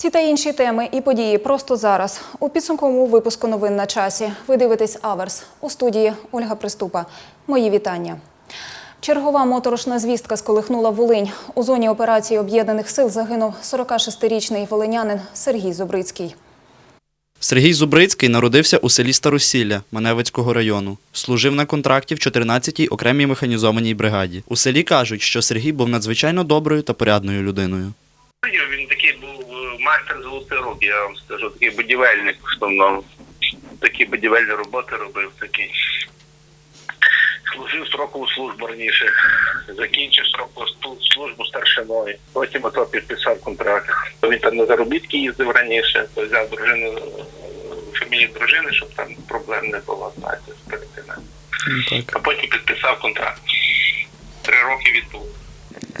Ці та інші теми і події просто зараз. У підсумковому випуску новин на часі. Ви дивитесь Аверс. У студії Ольга Приступа. Мої вітання. Чергова моторошна звістка сколихнула Волинь. У зоні операції об'єднаних сил загинув 46-річний волинянин Сергій Зубрицький. Сергій Зубрицький народився у селі Старосілля Маневицького району. Служив на контракті в 14-й окремій механізованій бригаді. У селі кажуть, що Сергій був надзвичайно доброю та порядною людиною. Він такий був майстер золотий рук, я вам скажу, такий будівельник в основному. Такі будівельні роботи робив такий. Служив строкову службу раніше, закінчив строкову службу старшиною. Потім ото підписав контракт. Він там на заробітки їздив раніше, то взяв дружину, фамілію дружини, щоб там проблем не було, знаєте, з перетинами. А потім підписав контракт. Три роки відбув.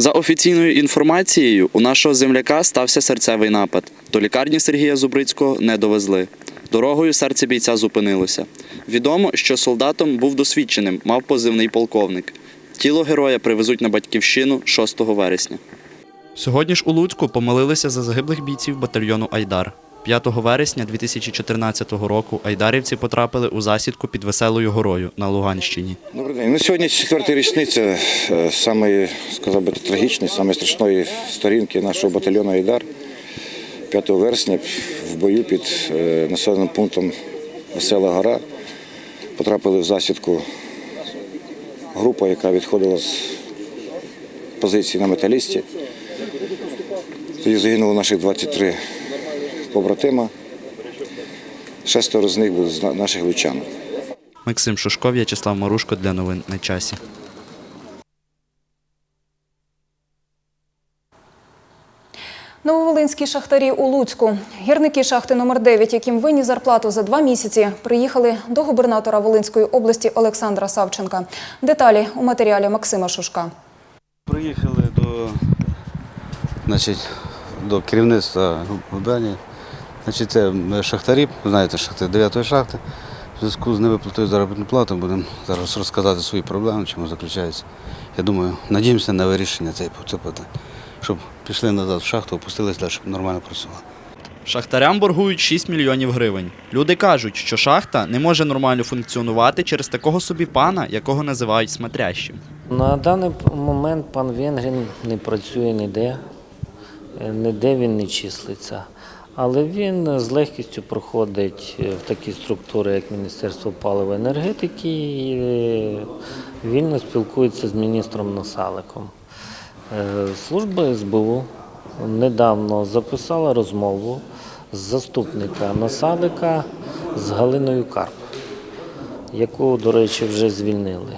За офіційною інформацією, у нашого земляка стався серцевий напад. До лікарні Сергія Зубрицького не довезли. Дорогою серце бійця зупинилося. Відомо, що солдатом був досвідченим, мав позивний полковник. Тіло героя привезуть на батьківщину 6 вересня. Сьогодні ж у Луцьку помолилися за загиблих бійців батальйону Айдар. 5 вересня 2014 року айдарівці потрапили у засідку під Веселою горою на Луганщині. Добрий день. Ну, сьогодні четверта річниця е, самої, сказав би, трагічної, самої страшної сторінки нашого батальйону Айдар. 5 вересня в бою під е, населеним пунктом Весела Гора потрапили в засідку група, яка відходила з позиції на металісті. Тоді загинуло наших 23 побратима. Шестеро з них були з наших лучан. Максим Шушков, В'ячеслав Марушко для новин на часі. Нововолинські шахтарі у Луцьку. Гірники шахти номер 9 яким винні зарплату за два місяці, приїхали до губернатора Волинської області Олександра Савченка. Деталі у матеріалі Максима Шушка. Приїхали до, значить, до керівництва губернії. Значить, це шахтарі, знаєте, шахти 9 шахти. В зв'язку з невиплатою заробітної плати будемо зараз розказати свої проблеми, чому заключаються. Я думаю, надіємося на вирішення цієї цього питання, щоб пішли назад в шахту, опустились далі, щоб нормально працювали. Шахтарям боргують 6 мільйонів гривень. Люди кажуть, що шахта не може нормально функціонувати через такого собі пана, якого називають смотрящим. На даний момент пан Венгрін не працює ніде, е, ніде він не числиться. Але він з легкістю проходить е, в такі структури, як Міністерство палива енергетики, і е, вільно спілкується з міністром Насаликом. Е, Служба СБУ недавно записала розмову з заступника Насалика з Галиною Карп яку, до речі, вже звільнили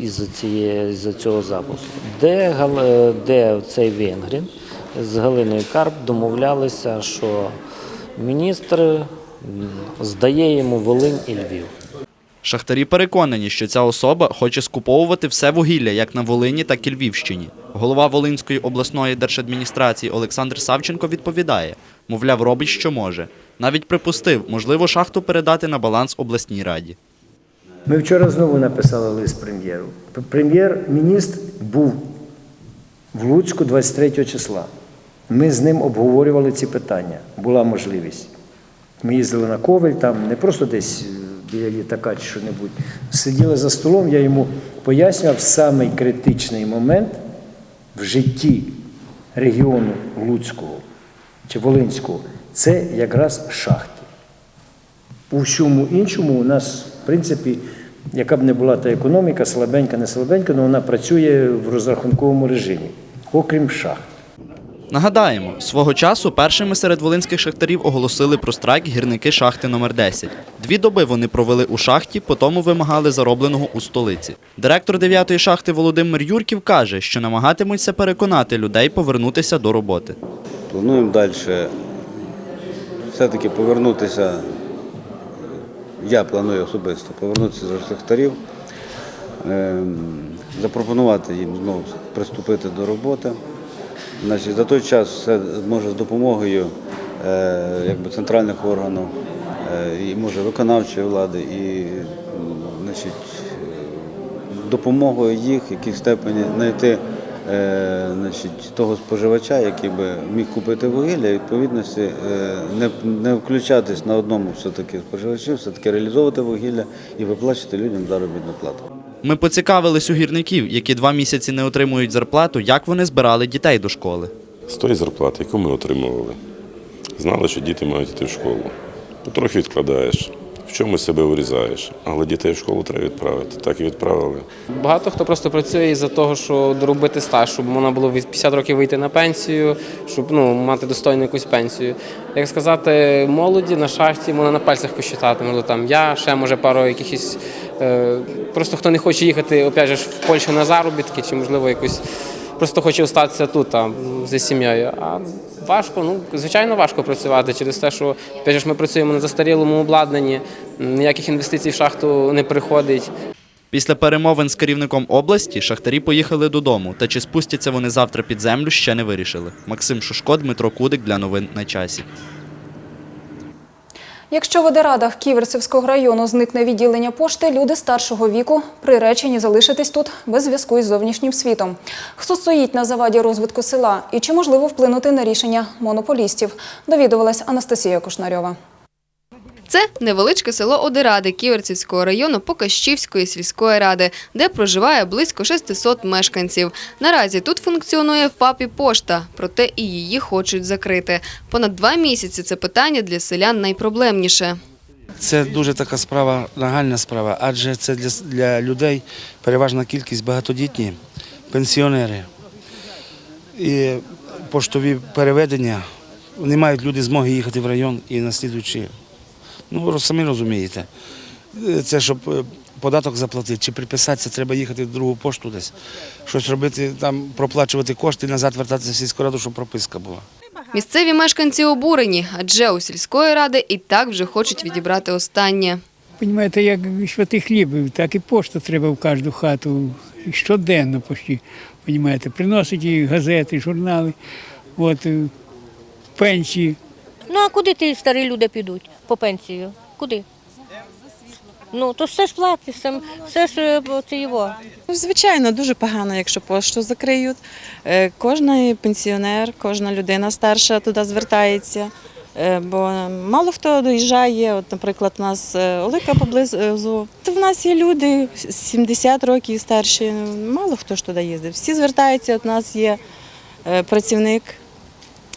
із-за із цього запуску. Де, де цей Венгрін з Галиною Карп домовлялися, що міністр здає йому Волинь і Львів. Шахтарі переконані, що ця особа хоче скуповувати все вугілля як на Волині, так і Львівщині. Голова Волинської обласної держадміністрації Олександр Савченко відповідає, мовляв, робить, що може. Навіть припустив, можливо, шахту передати на баланс обласній раді. Ми вчора знову написали лист прем'єру. Прем'єр-міністр був в Луцьку 23 числа. Ми з ним обговорювали ці питання. Була можливість. Ми їздили на Ковель, там не просто десь е, біля літака чи що-небудь. Сиділи за столом, я йому пояснював самий критичний момент в житті регіону Луцького чи Волинського. Це якраз шахти. У всьому іншому у нас, в принципі, яка б не була та економіка, слабенька, не слабенька, але вона працює в розрахунковому режимі, окрім шахт. Нагадаємо, свого часу першими серед волинських шахтарів оголосили про страйк гірники шахти номер 10 Дві доби вони провели у шахті, потім вимагали заробленого у столиці. Директор 9-ї шахти Володимир Юрків каже, що намагатимуться переконати людей повернутися до роботи. Плануємо далі все-таки повернутися. Я планую особисто повернутися до шахтарів, ем, запропонувати їм знову приступити до роботи. Значить, за той час все може з допомогою е, якби, центральних органів, е, і може виконавчої влади, і значить, допомогою їх в якій степені знайти е, значить, того споживача, який би міг купити вугілля, і відповідності не, не включатись на одному все-таки споживачі, все-таки реалізовувати вугілля і виплачувати людям заробітну плату. Ми поцікавились у гірників, які два місяці не отримують зарплату, як вони збирали дітей до школи. З тої зарплати, яку ми отримували, знали, що діти мають йти в школу. Потрохи відкладаєш, в чомусь себе урізаєш, але дітей в школу треба відправити. Так і відправили. Багато хто просто працює із-за того, що доробити стаж, щоб можна було від 50 років вийти на пенсію, щоб ну, мати достойну якусь пенсію. Як сказати, молоді на шахті можна на пальцях посчитати. Можливо, там я, ще може пару якихось. Е, просто хто не хоче їхати, опять же, в Польщу на заробітки, чи можливо якось просто хоче остатися тут там, зі сім'єю. А важко, ну звичайно, важко працювати через те, що ж, ми працюємо на застарілому обладнанні, ніяких інвестицій в шахту не приходить. Після перемовин з керівником області шахтарі поїхали додому. Та чи спустяться вони завтра під землю, ще не вирішили. Максим Шушко, Дмитро Кудик для новин на часі. Якщо в Одерадах Ківерцівського району зникне відділення пошти, люди старшого віку приречені залишитись тут без зв'язку із зовнішнім світом. Хто стоїть на заваді розвитку села і чи можливо вплинути на рішення монополістів? Довідувалась Анастасія Кушнарьова. Це невеличке село Одеради Ківерцівського району Покащівської сільської ради, де проживає близько 600 мешканців. Наразі тут функціонує ФАП і пошта, проте і її хочуть закрити. Понад два місяці це питання для селян найпроблемніше. Це дуже така справа, нагальна справа, адже це для, для людей переважна кількість багатодітні, пенсіонери. І поштові переведення, не мають люди змоги їхати в район і наслідуючи. Ну, ви самі розумієте, це щоб е, податок заплатити чи приписатися, треба їхати в другу пошту десь, щось робити, там проплачувати кошти і назад вертатися в сільську раду, щоб прописка була. Місцеві мешканці обурені, адже у сільської ради і так вже хочуть відібрати останнє. Понімаєте, як святий хліб, так і пошта треба в кожну хату щоденно почти. Понімаєте, приносить і газети, журнали, от, е, пенсії. Ну а куди ті старі люди підуть по пенсію? Куди? Ну, то все ж платить, все, ж е, це його. Звичайно, дуже погано, якщо пошту закриють. Е, Кожний пенсіонер, кожна людина старша туди звертається. Е, Бо мало хто доїжджає. От, наприклад, у нас Олика поблизу. То в нас є люди 70 років старші. Мало хто ж туди їздить. Всі звертаються. От у нас є працівник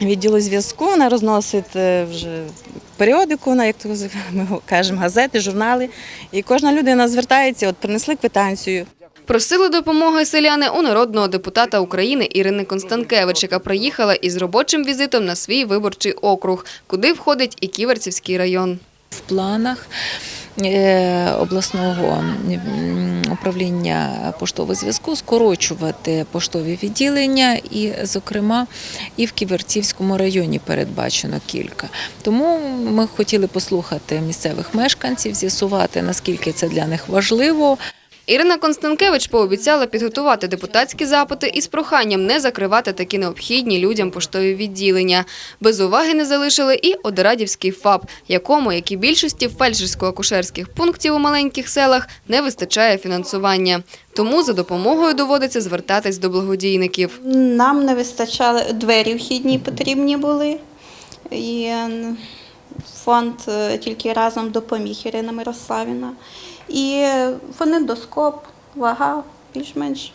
відділу зв'язку. Вона розносить е, вже періодику, вона, як то ми кажемо, газети, журнали. І кожна людина звертається, от принесли квитанцію. Просили допомоги селяни у народного депутата України Ірини Констанкевич, яка приїхала із робочим візитом на свій виборчий округ, куди входить і Ківерцівський район. в планах обласного управління поштового зв'язку скорочувати поштові відділення, і, зокрема, і в Ківерцівському районі передбачено кілька. Тому ми хотіли послухати місцевих мешканців, з'ясувати, наскільки це для них важливо. Ірина Констанкевич пообіцяла підготувати депутатські запити із проханням не закривати такі необхідні людям поштові відділення. Без уваги не залишили і Одерадівський ФАП, якому, як і більшості фельдшерсько-акушерських пунктів у маленьких селах, не вистачає фінансування. Тому за допомогою доводиться звертатись до благодійників. Нам не вистачало двері вхідні потрібні були. І фонд е, тільки разом допоміг Ірина Мирославівна. І фонендоскоп, вага, більш-менш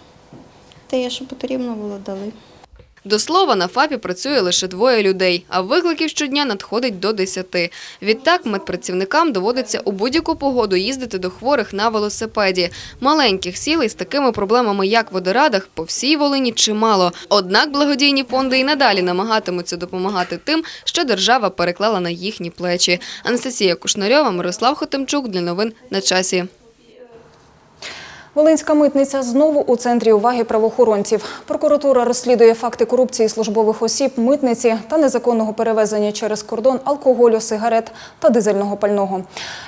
те, що потрібно було, дали. До слова, на ФАПі працює лише двоє людей, а викликів щодня надходить до десяти. Відтак медпрацівникам доводиться у будь-яку погоду їздити до хворих на велосипеді. Маленьких сіл із такими проблемами, як в Одерадах, по всій Волині чимало. Однак благодійні фонди і надалі намагатимуться допомагати тим, що держава переклала на їхні плечі. Анастасія Кушнарьова, Мирослав Хотимчук для новин на часі. Волинська митниця знову у центрі уваги правоохоронців. Прокуратура розслідує факти корупції службових осіб, митниці та незаконного перевезення через кордон алкоголю, сигарет та дизельного пального.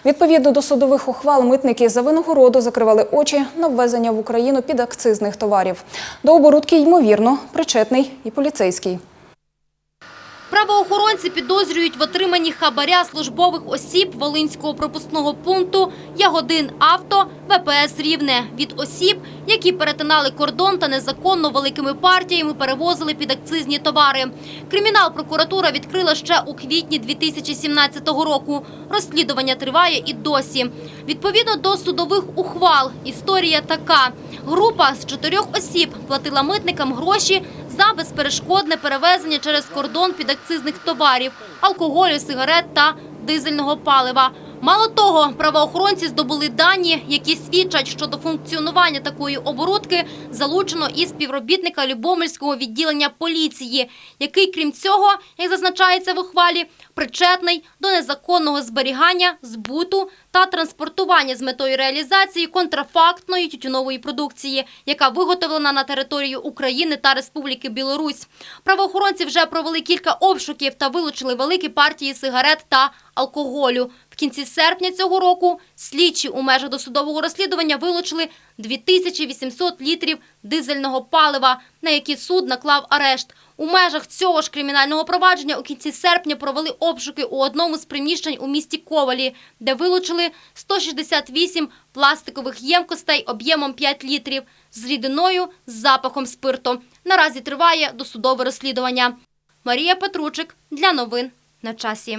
Відповідно до судових ухвал, митники за винагороду закривали очі на ввезення в Україну підакцизних товарів. До оборудки, ймовірно, причетний і поліцейський. Правоохоронці підозрюють в отриманні хабаря службових осіб Волинського пропускного пункту Ягодин Авто ВПС Рівне від осіб, які перетинали кордон та незаконно великими партіями перевозили підакцизні товари. Кримінал прокуратура відкрила ще у квітні 2017 року. Розслідування триває і досі. Відповідно до судових ухвал, історія така. Група з чотирьох осіб платила митникам гроші за безперешкодне перевезення через кордон підакцизних товарів, алкоголю, сигарет та дизельного палива. Мало того, правоохоронці здобули дані, які свідчать, що до функціонування такої оборудки залучено і співробітника Любомельського відділення поліції, який, крім цього, як зазначається в ухвалі, причетний до незаконного зберігання, збуту та транспортування з метою реалізації контрафактної тютюнової продукції, яка виготовлена на територію України та Республіки Білорусь. Правоохоронці вже провели кілька обшуків та вилучили великі партії сигарет та алкоголю. Кінці серпня цього року слідчі у межах досудового розслідування вилучили 2800 літрів дизельного палива, на які суд наклав арешт. У межах цього ж кримінального провадження у кінці серпня провели обшуки у одному з приміщень у місті Ковалі, де вилучили 168 пластикових ємкостей об'ємом 5 літрів з рідиною з запахом спирту. Наразі триває досудове розслідування. Марія Петручик для новин на часі.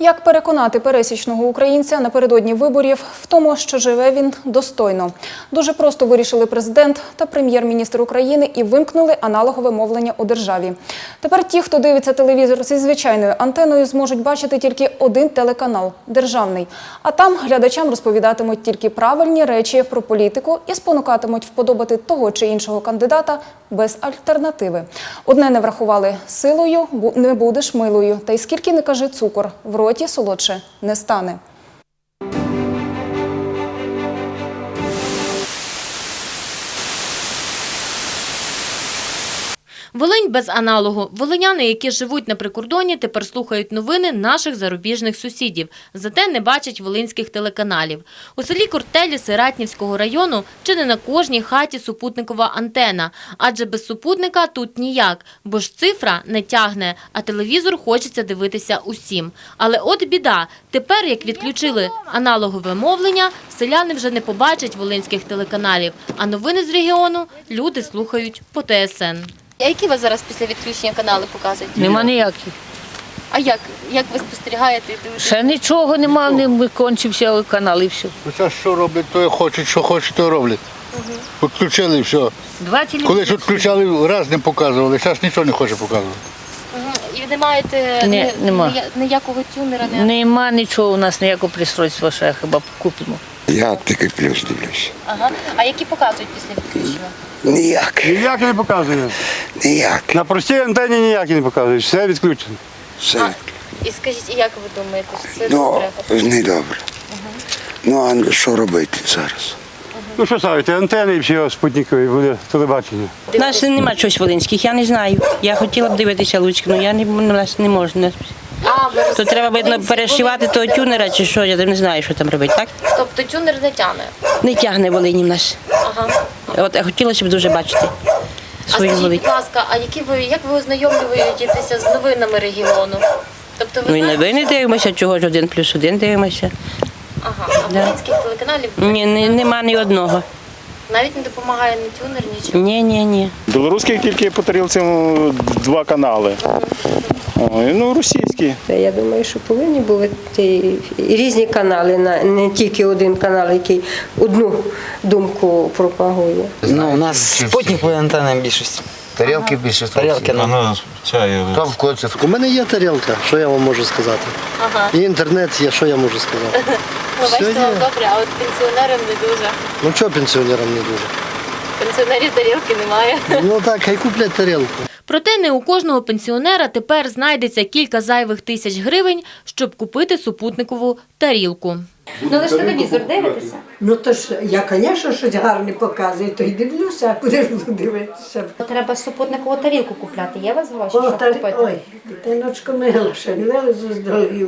Як переконати пересічного українця напередодні виборів в тому, що живе він достойно? Дуже просто вирішили президент та прем'єр-міністр України і вимкнули аналогове мовлення у державі. Тепер ті, хто дивиться телевізор зі звичайною антеною, зможуть бачити тільки один телеканал державний. А там глядачам розповідатимуть тільки правильні речі про політику і спонукатимуть вподобати того чи іншого кандидата без альтернативи. Одне не врахували силою, не будеш милою. Та й скільки не кажи цукор, в роті солодше не стане. Волинь без аналогу. Волиняни, які живуть на прикордоні, тепер слухають новини наших зарубіжних сусідів, зате не бачать волинських телеканалів. У селі Кортелі Сиратнівського району чи не на кожній хаті супутникова антена, адже без супутника тут ніяк, бо ж цифра не тягне, а телевізор хочеться дивитися усім. Але от біда, тепер, як відключили аналогове мовлення, селяни вже не побачать волинських телеканалів, а новини з регіону люди слухають по ТСН. А які вас зараз після відключення канали показують? Нема ніяких. А як? Як ви спостерігаєте? Ще нічого нема, не викончився канал і все. Хоча що роблять, то хочуть, що хочуть, то роблять. Відключили і все. Два. Колись відключали, раз не показували, зараз нічого не хоче показувати. І не маєте Ні, ні- нема. нія- ніякого тюнера, не Нема нічого у нас, ніякого пристройства ще хіба купимо. Я тільки плюс дивлюся. Ага. А які показують після відключення? Ніяк. Ніяк не показує. Ніяк. На простій антенні ніяк не показує, все відключено. Все. І скажіть, як ви думаєте, що це Ну, добре? не добре. Ну, а що робити зараз? Ну що ставити, антени і все спутникові, буде телебачення. У нас нема чогось волинських, я не знаю. Я хотіла б дивитися Луцьк, але я не, у нас не можна. То треба видно перешивати того тюнера чи що, я не знаю, що там робити, так? Тобто тюнер не тягне? Не тягне Волині в нас. Ага. От а хотілося б дуже бачити А свою скажіть, Волинь. будь ласка, а які ви, як ви ознайомлюєтеся з новинами регіону? Тобто ви Ну і знаєте, новини дивимося, чого ж один плюс один дивимося. Ага, а Да. волинських телеканалів Ні, ні, нема ні одного. навіть не допомагає ні тюнер, нічого. Ні, ні, ні. Білоруських тільки по тарілці ну, два канали. Ой, ну, російські. Я думаю, що повинні були ті різні канали, на- не тільки один канал, який одну думку пропагує. Ну, у нас спутникові антенни більшості. Тарілки більше. Тарілки, ну. Там в. У мене є тарілка, що я вам можу сказати. Ага. І інтернет є, що я можу сказати. Ну, бачите, вам є. добре, а от пенсіонерам не дуже. Ну чого пенсіонерам не дуже? Пенсіонерів тарілки немає. Ну так, хай куплять тарілку. Проте не у кожного пенсіонера тепер знайдеться кілька зайвих тисяч гривень, щоб купити супутникову тарілку. Ну ж телевізор дивитеся? Ну то ж я, звісно, щось гарне показую, то й дивлюся, а куди ж буду дивитися. Треба супутникову тарілку купляти. Є у вас гроші, О, щоб купити? ой, дитиночко мила, ще не вилезу з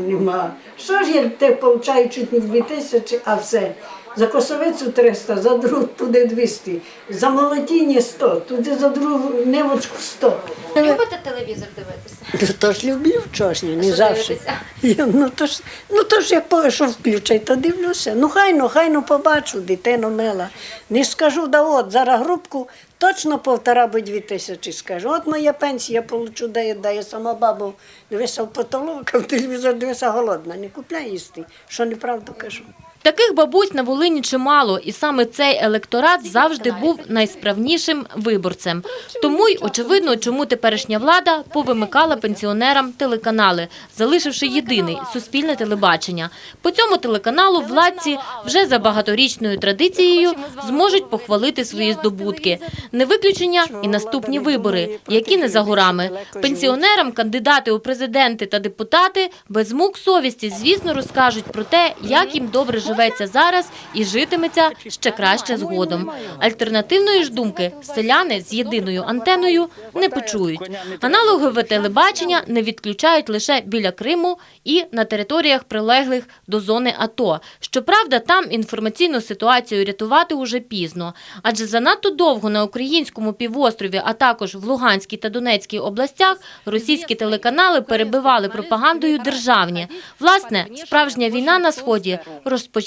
нема. Що ж я те получаю чуть не дві тисячі, а все. За косовицю 300, за другу туди 200, за молотіння 100, туди за другу невочку 100. Любите телевізор дивитися? Ну, то ж люблю вчорашню, не завжди. Я, Ну то ж, ну то ж як по- що включай, то дивлюся. Ну хайно, хайно побачу, дитину мила. Не скажу, да от, зараз грубку точно півтора або дві тисячі скажу. От моя пенсія, я получу, де я, де я сама бабу дивися в потолок, а в телевізор дивися голодна, не купляй їсти, що неправду кажу. Таких бабусь на Волині чимало, і саме цей електорат завжди був найсправнішим виборцем. Тому й очевидно, чому теперішня влада повимикала пенсіонерам телеканали, залишивши єдиний суспільне телебачення. По цьому телеканалу владці вже за багаторічною традицією зможуть похвалити свої здобутки. Не виключення і наступні вибори, які не за горами. Пенсіонерам кандидати у президенти та депутати без мук совісті, звісно, розкажуть про те, як їм добре живеться зараз і житиметься ще краще згодом. Альтернативної ж думки селяни з єдиною антеною не почують. Аналогове телебачення не відключають лише біля Криму і на територіях прилеглих до зони АТО. Щоправда, там інформаційну ситуацію рятувати уже пізно, адже занадто довго на українському півострові, а також в Луганській та Донецькій областях російські телеканали перебивали пропагандою державні. Власне, справжня війна на сході розпочалася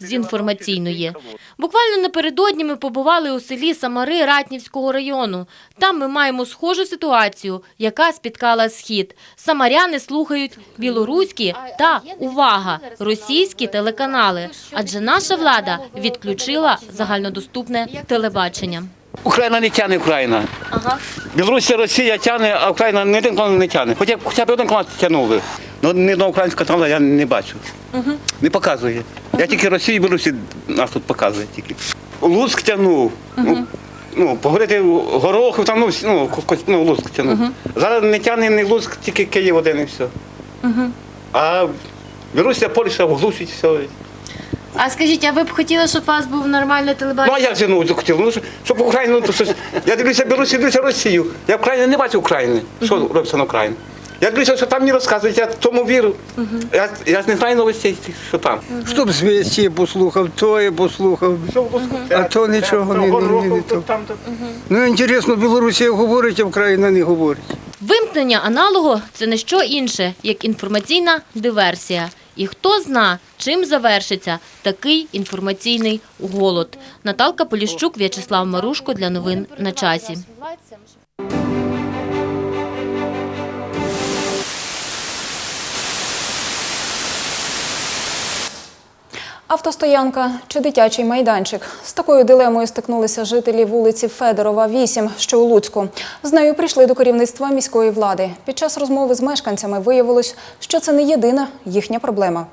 з інформаційної. Буквально напередодні ми побували у селі Самари Ратнівського району. Там ми маємо схожу ситуацію, яка спіткала схід. Самаряни слухають білоруські та увага російські телеканали, адже наша влада відключила загальнодоступне телебачення. Україна не тягне Україна. Ага. Білорусі, Росія тягне, а Україна не один канал не тягне. Хоча б один канал тягнули. Ну ні одного українського каналу я не бачу. Не показує. Я тільки Росію і Білорусі нас тут показує тільки. Луцьк тягнув. Ну, ну, поговорити гороху, там, ну, всі- ну, ко- ну, Луцьк тягнув. Зараз не тягне не Луцьк, тільки Київ один і все. А Білорусія, Польща глушить все. А скажіть, а ви б хотіли, щоб у вас був нормальне Ну телебачення? а як же ну хотів? Ну щоб Україну, ну то щось. Я дивлюся Білорусі, дивлюся Росію. Я в Україні не бачу України. Що робиться на Україні? Я дивлюся, що там мені розказують, я тому вірю. Я, я ж не знаю новостей, що там. Щоб звісті послухав, то я послухав, а то нічого не, не, не, не то. Ну, інтересно, Білорусія говорить, а Україна не говорить. Вимкнення аналогу – це не що інше, як інформаційна диверсія. І хто зна, чим завершиться такий інформаційний голод. Наталка Поліщук, В'ячеслав Марушко для новин на часі. Автостоянка чи дитячий майданчик. З такою дилемою стикнулися жителі вулиці Федорова, 8, що у Луцьку. З нею прийшли до керівництва міської влади. Під час розмови з мешканцями виявилось, що це не єдина їхня проблема.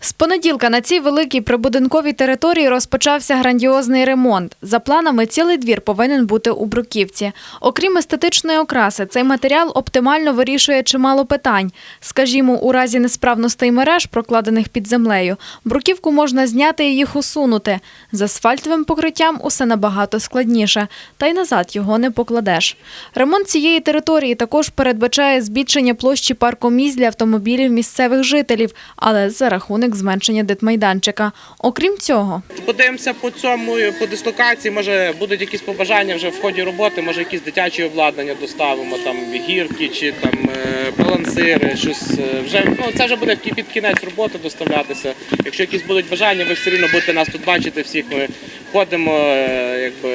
З понеділка на цій великій прибудинковій території розпочався грандіозний ремонт. За планами, цілий двір повинен бути у бруківці. Окрім естетичної окраси, цей матеріал оптимально вирішує чимало питань. Скажімо, у разі несправностей мереж, прокладених під землею, бруківку можна зняти і їх усунути. З асфальтовим покриттям усе набагато складніше, та й назад його не покладеш. Ремонт цієї території також передбачає збільшення площі паркомісць для автомобілів місцевих жителів, але за рахунок зменшення дитмайданчика. Окрім цього, Подивимося по цьому, по дислокації, може будуть якісь побажання вже в ході роботи, може якісь дитячі обладнання доставимо, там гірки чи там е, балансири, щось е, вже ну це вже буде під кінець роботи доставлятися. Якщо якісь будуть бажання, ви все рівно будете нас тут бачити. Всіх ми ходимо, е, якби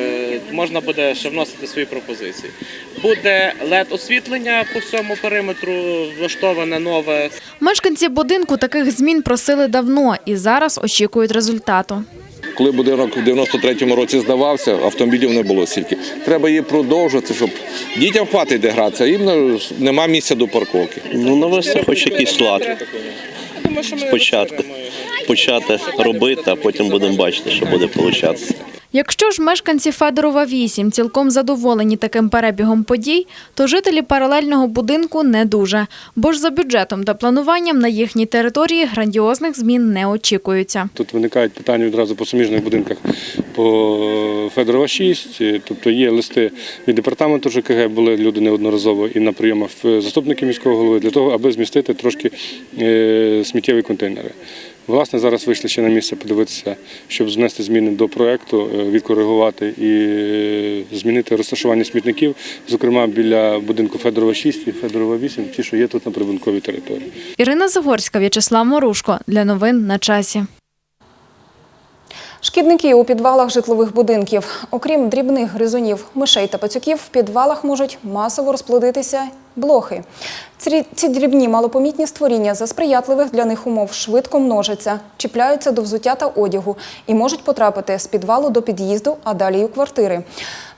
можна буде ще вносити свої пропозиції. Буде led освітлення по всьому периметру, влаштоване нове. мешканці будинку таких змін просили давно і зараз очікують результату. Коли будинок в 93-му році здавався, автомобілів не було стільки. Треба її продовжити, щоб дітям хватить де гратися, їм не- нема місця до парковки. Ну, навести хоч якийсь лад. Спочатку почати робити, а потім будемо бачити, що буде получатися. Якщо ж мешканці Федорова 8 цілком задоволені таким перебігом подій, то жителі паралельного будинку не дуже, бо ж за бюджетом та плануванням на їхній території грандіозних змін не очікуються. Тут виникають питання відразу по суміжних будинках по Федорова 6. Тобто є листи від департаменту ЖКГ, були люди неодноразово і на прийомах в заступники міського голови для того, аби змістити трошки е, сміттєві контейнери. Власне, зараз вийшли ще на місце подивитися, щоб внести зміни до проекту, е, відкоригувати і е, змінити розташування смітників, зокрема біля будинку Федорова 6 і Федорова 8, ті, що є тут на прибунковій території. Ірина Загорська, В'ячеслав Морушко. Для новин на часі. Шкідники у підвалах житлових будинків. Окрім дрібних гризунів, мишей та пацюків, в підвалах можуть масово розплодитися блохи. Ці, дрібні малопомітні створіння за сприятливих для них умов швидко множаться, чіпляються до взуття та одягу і можуть потрапити з підвалу до під'їзду, а далі й у квартири.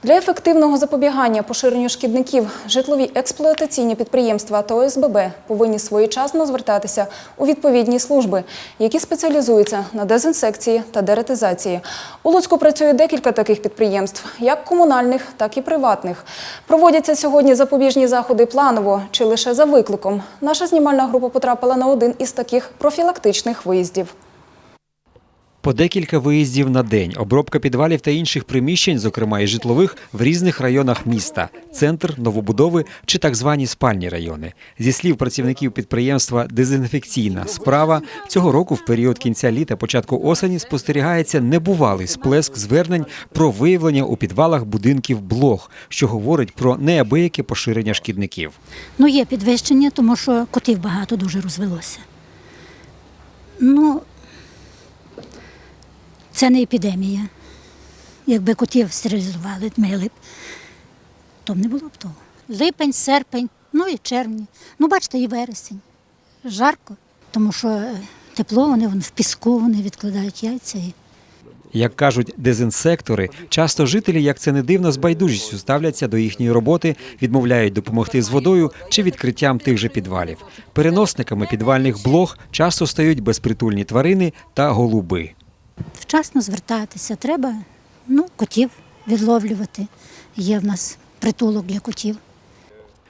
Для ефективного запобігання поширенню шкідників житлові експлуатаційні підприємства та ОСББ повинні своєчасно звертатися у відповідні служби, які спеціалізуються на дезінсекції та деретизації. У Луцьку працює декілька таких підприємств, як комунальних, так і приватних. Проводяться сьогодні запобіжні заходи планово чи лише за викликом. Наша знімальна група потрапила на один із таких профілактичних виїздів. По декілька виїздів на день, обробка підвалів та інших приміщень, зокрема і житлових, в різних районах міста центр, новобудови чи так звані спальні райони. Зі слів працівників підприємства Дезінфекційна справа цього року, в період кінця літа, початку осені, спостерігається небувалий сплеск звернень про виявлення у підвалах будинків блох, що говорить про неабияке поширення шкідників. Ну, є підвищення, тому що котів багато дуже розвелося. Ну, це не епідемія. Якби котів стерилізували, мили б, то не було б того. Липень, серпень, ну і червні. Ну, бачите, і вересень. Жарко, тому що е, тепло, вони вон, в піску, вони відкладають яйця. І... Як кажуть дезінсектори, часто жителі, як це не дивно, з байдужістю ставляться до їхньої роботи, відмовляють допомогти з водою чи відкриттям тих же підвалів. Переносниками підвальних блох часто стають безпритульні тварини та голуби. Вчасно звертатися треба, ну, котів відловлювати. Є в нас притулок для котів.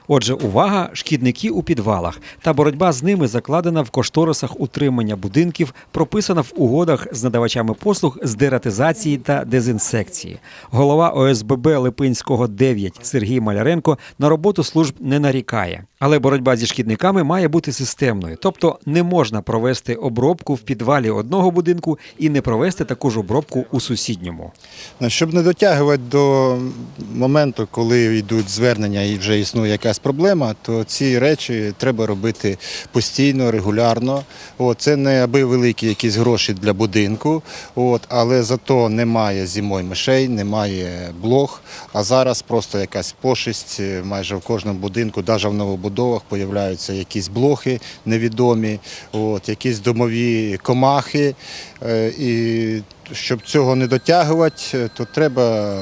Отже, увага, шкідники у підвалах та боротьба з ними закладена в кошторисах утримання будинків, прописана в угодах з надавачами послуг з дератизації та дезінсекції. Голова ОСББ Липинського 9 Сергій Маляренко на роботу служб не нарікає. Але боротьба зі шкідниками має бути системною, тобто не можна провести обробку в підвалі одного будинку і не провести таку ж обробку у сусідньому. Ну, Щоб не дотягувати до моменту, коли йдуть звернення і вже існує якась проблема, то ці речі треба робити постійно, регулярно. От, це не аби великі якісь гроші для будинку, от, але зато немає зимою мишей, немає блох. А зараз просто якась пошесть е, майже в кожному будинку, навіть в новобудовах, появляються якісь блохи невідомі, от, якісь домові комахи. Е, І щоб цього не дотягувати, е, то треба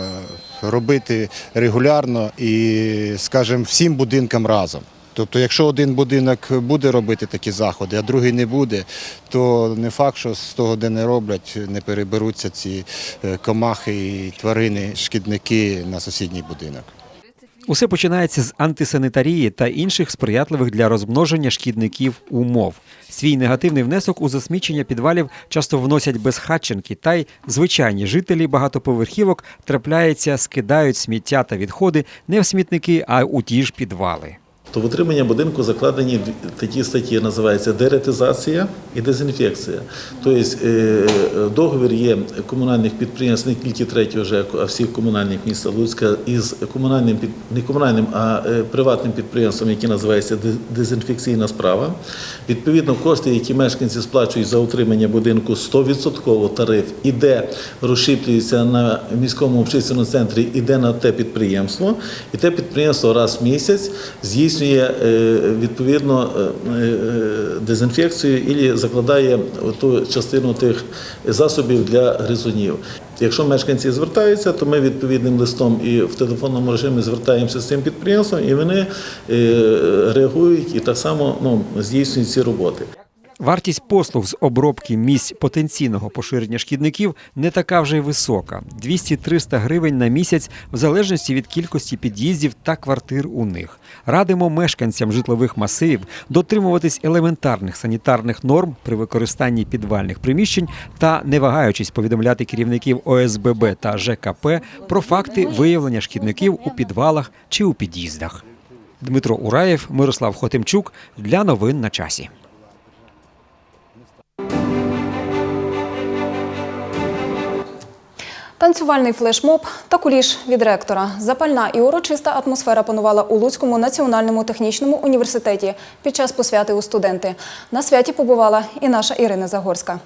робити регулярно і, скажімо, всім будинкам разом. Тобто, якщо один будинок буде робити такі заходи, а другий не буде, то не факт, що з того, де не роблять, не переберуться ці е, комахи і тварини, шкідники на сусідній будинок. Усе починається з антисанітарії та інших сприятливих для розмноження шкідників умов. Свій негативний внесок у засмічення підвалів часто вносять безхатченки, та й звичайні жителі багатоповерхівок трапляються, скидають сміття та відходи не в смітники, а у ті ж підвали. То в утримання будинку закладені такі статті, називаються деретизація і дезінфекція. Тобто е, договір є комунальних підприємств не тільки третього ЖЕКу, а всіх комунальних міста Луцька із комунальним не комунальним, а е, приватним підприємством, яке називається дезінфекційна справа. Відповідно, кошти, які мешканці сплачують за утримання будинку, 100% тариф іде, розшиплюється на міському общественному центрі, іде на те підприємство, і те підприємство раз в місяць здійснює е, відповідно е, е, дезінфекцію і закладає ту частину тих засобів для гризунів. Якщо мешканці звертаються, то ми відповідним листом і в телефонному режимі звертаємося з цим підприємством, і вони реагують і так само ну, здійснюють ці роботи. Вартість послуг з обробки місць потенційного поширення шкідників не така вже й висока 200-300 гривень на місяць, в залежності від кількості під'їздів та квартир у них. Радимо мешканцям житлових масивів дотримуватись елементарних санітарних норм при використанні підвальних приміщень та, не вагаючись повідомляти керівників ОСББ та ЖКП про факти виявлення шкідників у підвалах чи у під'їздах. Дмитро Ураєв, Мирослав Хотимчук для новин на часі. Танцювальний флешмоб та куліш від ректора. Запальна і урочиста атмосфера панувала у Луцькому національному технічному університеті під час посвяти у студенти. На святі побувала і наша Ірина Загорська.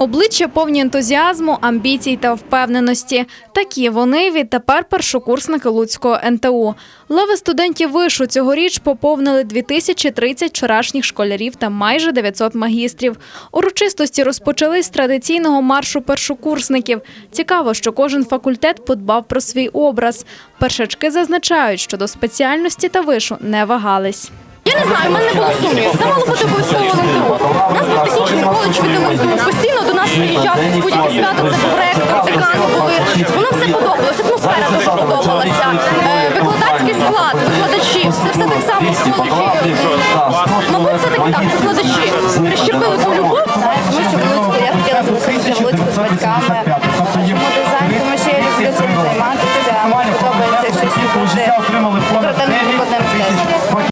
Обличчя повні ентузіазму, амбіцій та впевненості. Такі вони відтепер першокурсники Луцького НТУ. Лави студентів вишу цьогоріч поповнили 2030 вчорашніх школярів та майже 900 магістрів. Урочистості розпочались з традиційного маршу першокурсників. Цікаво, що кожен факультет подбав про свій образ. Першачки зазначають, що до спеціальності та вишу не вагались. Я не знаю, в мене не було сумнівів. Це мало бути обов'язково НТУ. У нас був технічний коледж від НТУ. Постійно до нас приїжджав будь-яке свято, це був ректор, декани були. Воно все подобалося, атмосфера дуже подобалася. Е, Викладацький склад, викладачі, це все так само викладачі. Мабуть, все таки так, викладачі прищепили ту любов. Тому що в Луцьку я хотіла залишитися в Луцьку з батьками. Тому що я люблю цим займатися. Подобається щось.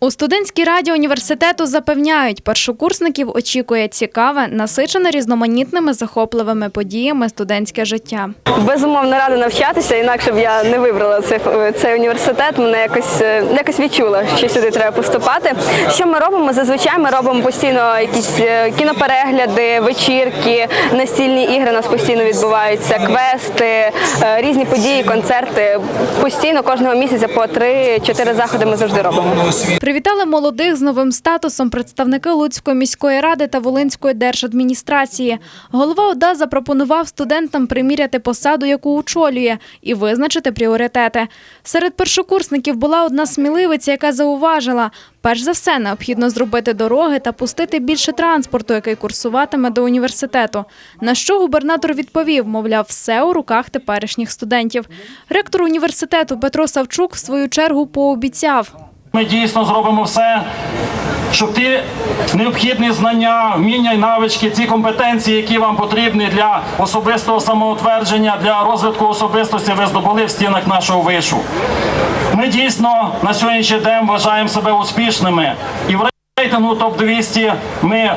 У студентській раді університету запевняють, першокурсників очікує цікаве, насичене різноманітними захопливими подіями студентське життя. Безумовно рада навчатися, інакше б я не вибрала цей, цей університет. Мене якось е, якось відчула, що сюди треба поступати. Що ми робимо? Зазвичай ми робимо постійно якісь е, кіноперегляди, вечірки, настільні ігри у нас постійно відбуваються, квести, е, різні події, концерти. Постійно кожного місяця по 3-4 заходи ми завжди робимо. Привітали молодих з новим статусом представники Луцької міської ради та Волинської держадміністрації. Голова ОДА запропонував студентам приміряти посаду, яку очолює, і визначити пріоритети. Серед першокурсників була одна сміливиця, яка зауважила, перш за все необхідно зробити дороги та пустити більше транспорту, який курсуватиме до університету. На що губернатор відповів, мовляв, все у руках теперішніх студентів. Ректор університету Петро Савчук в свою чергу пообіцяв. Ми дійсно зробимо все, щоб ті необхідні знання, вміння і навички, ці компетенції, які вам потрібні для особистого самоутвердження, для розвитку особистості, ви здобули в стінах нашого вишу. Ми дійсно на сьогоднішній день вважаємо себе успішними. І в рейтингу топ-200 ми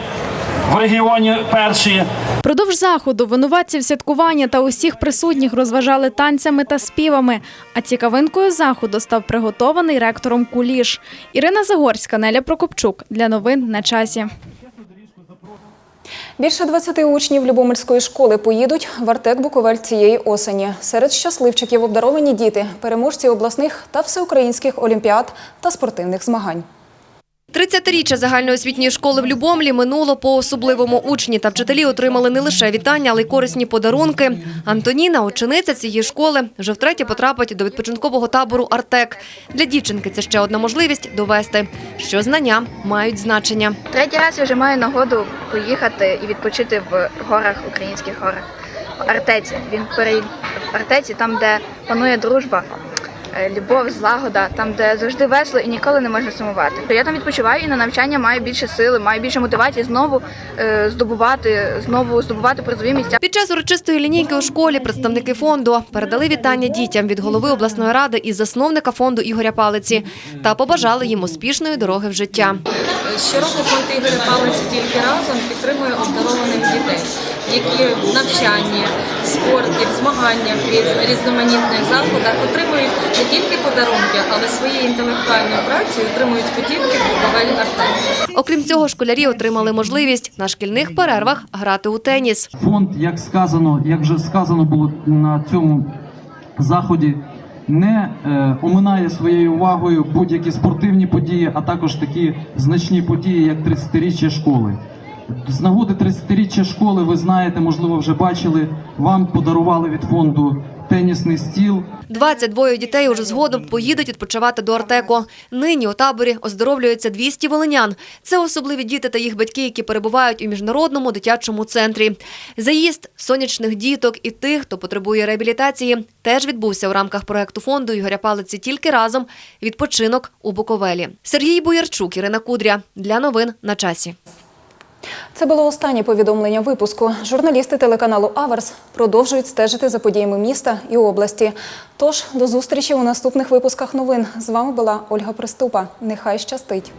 в регіоні перші. Продовж заходу винуватців святкування та усіх присутніх розважали танцями та співами. А цікавинкою заходу став приготований ректором куліш. Ірина Загорська, Неля Прокопчук. Для новин на часі. Більше 20 учнів Любомельської школи поїдуть в Артек Буковель цієї осені. Серед щасливчиків обдаровані діти, переможці обласних та всеукраїнських олімпіад та спортивних змагань. 30-річчя загальноосвітньої школи в Любомлі минуло по-особливому. Учні та вчителі отримали не лише вітання, але й корисні подарунки. Антоніна, учениця цієї школи, вже втретє потрапить до відпочинкового табору «Артек». Для дівчинки це ще одна можливість довести, що знання мають значення. Третій раз я вже маю нагоду поїхати і відпочити в горах, українських горах. В Артеці. Він пере... в Артеці, там, де панує дружба, любов, злагода, там, де завжди весело і ніколи не можна сумувати. Я там відпочиваю і на навчання маю більше сили, маю більше мотивації знову е, здобувати, знову здобувати призові місця. Під час урочистої лінійки у школі представники фонду передали вітання дітям від голови обласної ради і засновника фонду Ігоря Палиці та побажали їм успішної дороги в життя. Щороку фонд Ігоря Палиці тільки разом підтримує обдарованих дітей, які в навчанні, в спорті, в змаганнях, різ- різноманітних заходах отримують не тільки подарунки, але своєю інтелектуальною працею отримують путівки в Буковель Артек. Окрім цього, школярі отримали можливість на шкільних перервах грати у теніс. Фонд, як сказано, як вже сказано було на цьому заході, не е, оминає своєю увагою будь-які спортивні події, а також такі значні події, як 30-річчя школи. З нагоди 30-річчя школи, ви знаєте, можливо, вже бачили, вам подарували від фонду тенісний стіл. 22 дітей уже згодом поїдуть відпочивати до Артеко. Нині у таборі оздоровлюються 200 волинян. Це особливі діти та їх батьки, які перебувають у міжнародному дитячому центрі. Заїзд сонячних діток і тих, хто потребує реабілітації, теж відбувся у рамках проекту фонду Ігоря Палиці тільки разом. Відпочинок у Буковелі. Сергій Боярчук, Ірина Кудря. Для новин на часі. Це було останнє повідомлення випуску. Журналісти телеканалу Аверс продовжують стежити за подіями міста і області. Тож до зустрічі у наступних випусках новин. З вами була Ольга Приступа. Нехай щастить.